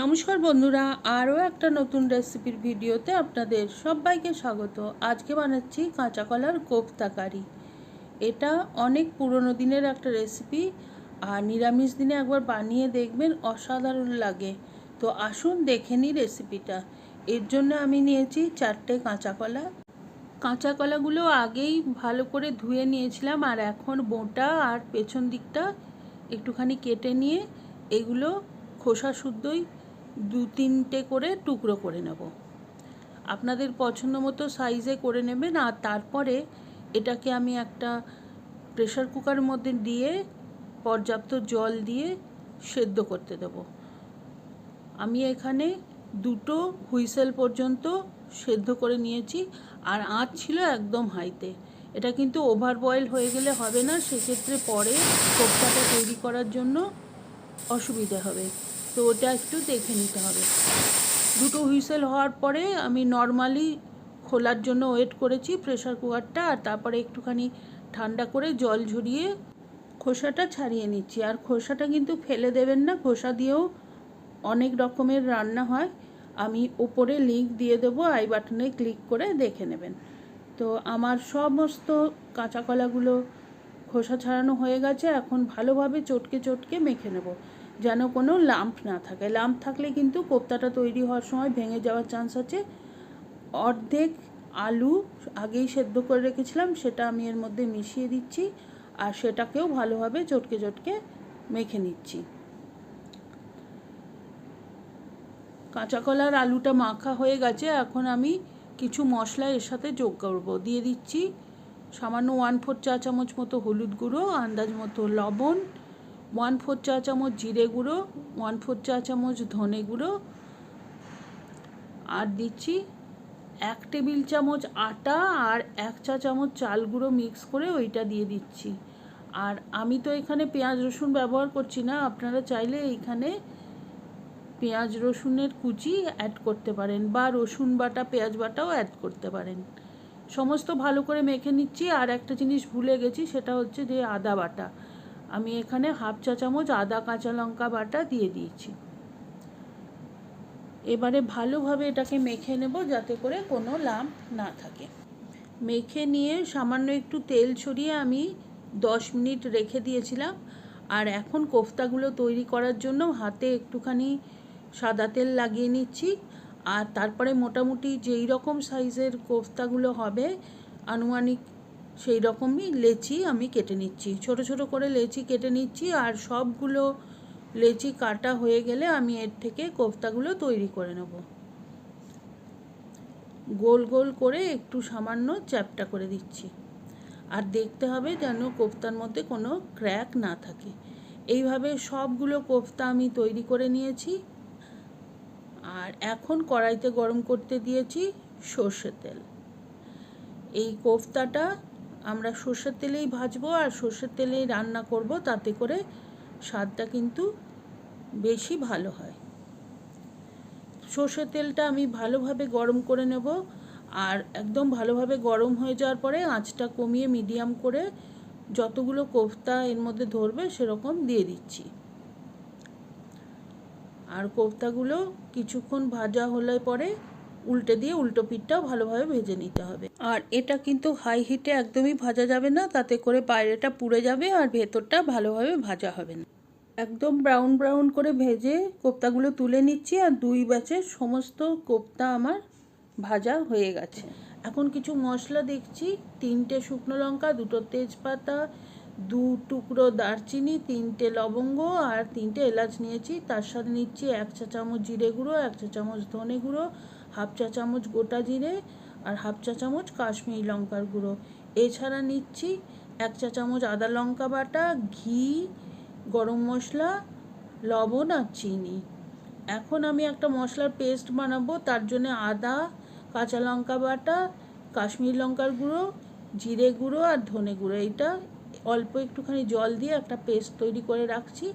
নমস্কার বন্ধুরা, আরও একটা নতুন রেসিপির ভিডিওতে আপনাদের সবাইকে স্বাগত। আজকে বানাচ্ছি কাঁচা কলার কোপ্তা কারি এটা অনেক পুরনো দিনের একটা রেসিপি, আর নিরামিষ দিনে একবার বানিয়ে দেখবেন অসাধারণ লাগে। তো আসুন দেখে নিই রেসিপিটা। এর জন্য আমি নিয়েছি চারটে কাঁচা কলা। কাঁচা কলাগুলো আগেই ভালো করে ধুয়ে নিয়েছিলাম, আর এখন বোঁটা আর পেছন দিকটা একটুখানি কেটে নিয়ে এগুলো খোসা শুদ্ধই দু তিনটে করে টুকরো করে নেব। আপনাদের পছন্দ মতো সাইজে করে নেবেন আর তারপরে এটাকে আমি একটা প্রেশার কুকারের মধ্যে দিয়ে পর্যাপ্ত জল দিয়ে সেদ্ধ করতে দেব। আমি এখানে দুটো হুইসেল পর্যন্ত সেদ্ধ করে নিয়েছি আর আঁচ ছিল একদম হাইতে। এটা কিন্তু ওভার বয়েল হয়ে গেলে হবে না, সেক্ষেত্রে পরে কোপ্তাটা তৈরি করার জন্য অসুবিধে হবে। তো ওটা একটু দেখে নিতে হবে। দুটো হুইসেল হওয়ার পরে আমি নর্মালি খোলার জন্য ওয়েট করেছি প্রেশার কুকারটা আর তারপরে একটুখানি ঠান্ডা করে জল ঝরিয়ে খোসাটা ছাড়িয়ে নিচ্ছি। আর খোসাটা কিন্তু ফেলে দেবেন না, খোসা দিয়েও অনেক রকমের রান্না হয়। আমি ওপরে লিঙ্ক দিয়ে দেবো, আই বাটনে ক্লিক করে দেখে নেবেন। তো আমার সমস্ত কাঁচা কলাগুলো খোসা ছাড়ানো হয়ে গেছে, এখন ভালোভাবে চটকে চটকে মেখে নেব। যেন কোনো লাম্প না থাকে। লাম্প থাকলে কিন্তু কোপ্তাটা তৈরি হওয়ার সময় ভেঙে যাওয়ার চান্স আছে। অর্ধেক আলু আগেই সেদ্ধ করে রেখেছিলাম, সেটা আমি এর মধ্যে মিশিয়ে দিচ্ছি আর সেটাকেও ভালোভাবে চটকে চটকে মেখে নিচ্ছি। কাঁচা কলার আলুটা মাখা হয়ে গেছে, এখন আমি কিছু মশলা এর সাথে যোগ করব। দিয়ে দিচ্ছি সামান্য ওয়ান ফোর চা চামচ মতো হলুদ গুঁড়ো, আন্দাজ মতো লবণ ওয়ান ফোর চা চামচ জিরে গুঁড়ো ওয়ান ফোর চা চামচ ধনে গুঁড়ো, আর দিচ্ছি এক টেবিল চামচ আটা আর এক চা চামচ চাল গুঁড়ো মিক্স করে ওইটা দিয়ে দিচ্ছি। আর আমি তো এখানে পেঁয়াজ রসুন ব্যবহার করছি না, আপনারা চাইলে এইখানে পেঁয়াজ রসুনের কুচি অ্যাড করতে পারেন বা রসুন বাটা, পেঁয়াজ বাটাও অ্যাড করতে পারেন। সমস্ত ভালো করে মেখে নিচ্ছি, আর একটা জিনিস ভুলে গেছি সেটা হচ্ছে যে আদা বাটা। আমি এখানে হাফ চা চামচ আদা, কাঁচা লঙ্কা বাটা দিয়ে দিয়েছি। এবারে ভালোভাবে এটাকে মেখে নেব যাতে করে কোনো লাম্প না থাকে। মেখে নিয়ে সামান্য একটু তেল ছড়িয়ে আমি দশ মিনিট রেখে দিয়েছিলাম। আর এখন কোফতাগুলো তৈরি করার জন্য হাতে একটুখানি সাদা তেল লাগিয়ে নিচ্ছি। আর তারপরে মোটামুটি যেই রকম সাইজের কোফতাগুলো হবে, আনুমানিক সেই রকমই লেচি আমি কেটে নিচ্ছি। ছোট ছোট করে লেচি কেটে নিচ্ছি আর সবগুলো লেচি কাটা হয়ে গেলে আমি এর থেকে কোফতাগুলো তৈরি করে নেব। গোল গোল করে একটু সামান্য চ্যাপটা করে দিচ্ছি। আর দেখতে হবে যেন কোফতার মধ্যে কোনো ক্র্যাক না থাকে। এইভাবে সবগুলো কোফতা আমি তৈরি করে নিয়েছি। আর এখন কড়াইতে গরম করতে দিয়েছি সর্ষের তেল। এই কোফতাটা আমরা সর্ষের তেলেই ভাজবো আর সর্ষের তেলেই রান্না করব, তাতে করে স্বাদটা কিন্তু বেশি ভালো হয়। সর্ষের তেলটা আমি ভালোভাবে গরম করে নেব আর একদম ভালোভাবে গরম হয়ে যাওয়ার পরে আঁচটা কমিয়ে মিডিয়াম করে যতগুলো কোফতা এর মধ্যে ধরবে সেরকম দিয়ে দিচ্ছি। আর কোফতাগুলো কিছুক্ষণ ভাজা হলে পরে উল্টে দিয়ে উল্টো পিঠটাও ভালোভাবে ভেজে নিতে হবে। আর এটা কিন্তু হাই হিটে একদমই ভাজা যাবে না, তাতে করে বাইরেটা পুড়ে যাবে আর ভেতরটা ভালোভাবে ভাজা হবে না। একদম ব্রাউন ব্রাউন করে ভেজে কোপ্তাগুলো তুলে নিচ্ছি আর দুই ব্যাচের সমস্ত কোপ্তা আমার ভাজা হয়ে গেছে। এখন কিছু মশলা দেখছি, তিনটে শুকনো লঙ্কা, দুটো তেজপাতা, দু টুকরো দারচিনি, তিনটে লবঙ্গ আর তিনটে এলাচ নিয়েছি। তার সাথে নিচ্ছি এক চা চামচ জিরে গুঁড়ো, এক চা চামচ ধনে গুঁড়ো হাফ চা চামচ গোটা জিরে আর হাফ চা চামচ কাশ্মীরি লঙ্কার গুঁড়ো। এছাড়া নিচ্ছি এক চা চামচ আদা লঙ্কা বাটা, ঘি, গরম মশলা, লবণ আর চিনি। এখন আমি একটা মশলার পেস্ট বানাবো, তার জন্য আদা, কাঁচা লঙ্কা বাটা, কাশ্মীরি লঙ্কার গুঁড়ো, জিরে গুঁড়ো আর ধনে গুঁড়ো। এটা অল্প একটুখানি জল দিয়ে একটা পেস্ট তৈরি করে রাখছি।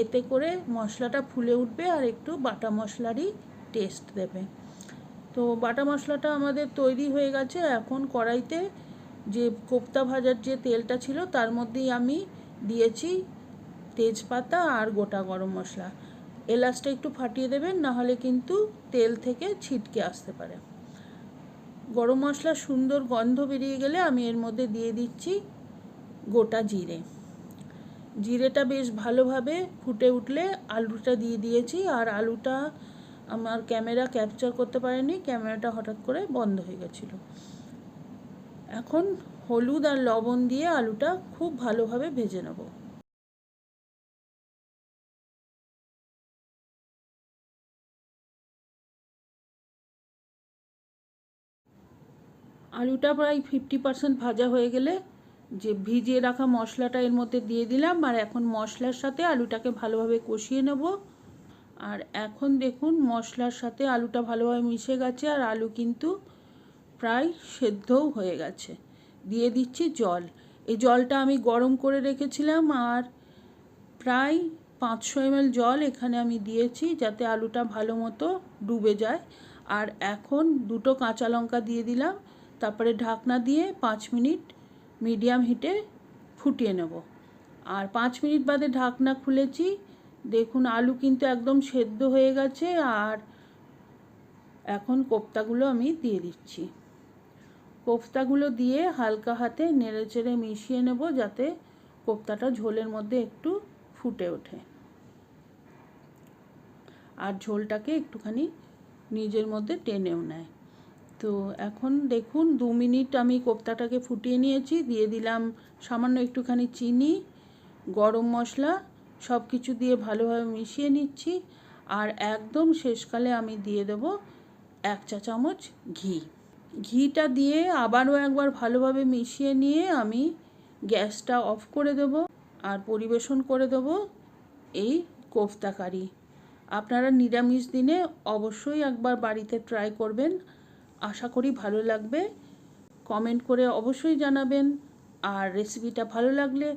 এতে করে মশলাটা ফুলে উঠবে আর একটু বাটা মশলারই টেস্ট দেবে। তো বাটা মশলাটা আমাদের তৈরি হয়ে গেছে। এখন কড়াইতে যে কোপ্তা ভাজার যে তেলটা ছিল, তার মধ্যেই আমি দিয়েছি তেজপাতা আর গোটা গরম মশলা। এলাচটা একটু ফাটিয়ে দেবেন নাহলে কিন্তু তেল থেকে ছিটকে আসতে পারে। গরম মশলা সুন্দর গন্ধ বেরিয়ে গেলে আমি এর মধ্যে দিয়ে দিচ্ছি গোটা জিরে। জিরেটা বেশ ভালোভাবে ফুটে উঠলে আলুটা দিয়ে দিয়েছি, আর আলুটা আমার ক্যামেরা ক্যাপচার করতে পারেনি, ক্যামেরাটা হঠাৎ করে বন্ধ হয়ে গেছিল। এখন হলুদ আর লবণ দিয়ে আলুটা খুব ভালোভাবে ভেজে নেব। আলুটা প্রায় ফিফটি পার্সেন্ট ভাজা হয়ে গেলে যে ভিজিয়ে রাখা মশলাটা এর মধ্যে দিয়ে দিলাম, আর এখন মশলার সাথে আলুটাকে ভালোভাবে কষিয়ে নেব। আর এখন দেখুন মশলার সাথে আলুটা ভালোভাবে মিশে গেছে আর আলু কিন্তু প্রায় সেদ্ধও হয়ে গেছে। দিয়ে দিচ্ছি জল। এই জলটা আমি গরম করে রেখেছিলাম আর প্রায় পাঁচশো এমএল জল এখানে আমি দিয়েছি যাতে আলুটা ভালো মতো ডুবে যায়। আর এখন দুটো কাঁচা লঙ্কা দিয়ে দিলাম। তারপরে ঢাকনা দিয়ে পাঁচ মিনিট মিডিয়াম হিটে ফুটিয়ে নেব। আর পাঁচ মিনিট বাদে ঢাকনা খুলেছি। দেখুন, আলু কিন্তু একদম সেদ্ধ হয়ে গেছে আর এখন কোপ্তাগুলো আমি দিয়ে দিচ্ছি। কোফতাগুলো দিয়ে হালকা হাতে নেড়ে চেড়ে মিশিয়ে নেব যাতে কোপ্তাটা ঝোলের মধ্যে একটু ফুটে ওঠে। আর ঝোলটাকে একটুখানি নিজের মধ্যে টেনেও নেয়। তো এখন দেখুন, দু মিনিট আমি কোপ্তাটাকে ফুটিয়ে নিয়েছি। দিয়ে দিলাম সামান্য একটুখানি চিনি, গরম মশলা সব কিছু দিয়ে ভালোভাবে মিশিয়ে নিচ্ছি। আর একদম শেষকালে আমি দিয়ে দেব এক চা চামচ ঘি। ঘিটা দিয়ে আবারও একবার ভালোভাবে মিশিয়ে নিয়ে আমি গ্যাসটা অফ করে দেব আর পরিবেশন করে দেব এই কোফতা কারি। আপনারা নিরামিষ দিনে অবশ্যই একবার বাড়িতে ট্রাই করবেন। আশা করি ভালো লাগবে। কমেন্ট করে অবশ্যই জানাবেন। আর রেসিপিটা ভালো লাগলে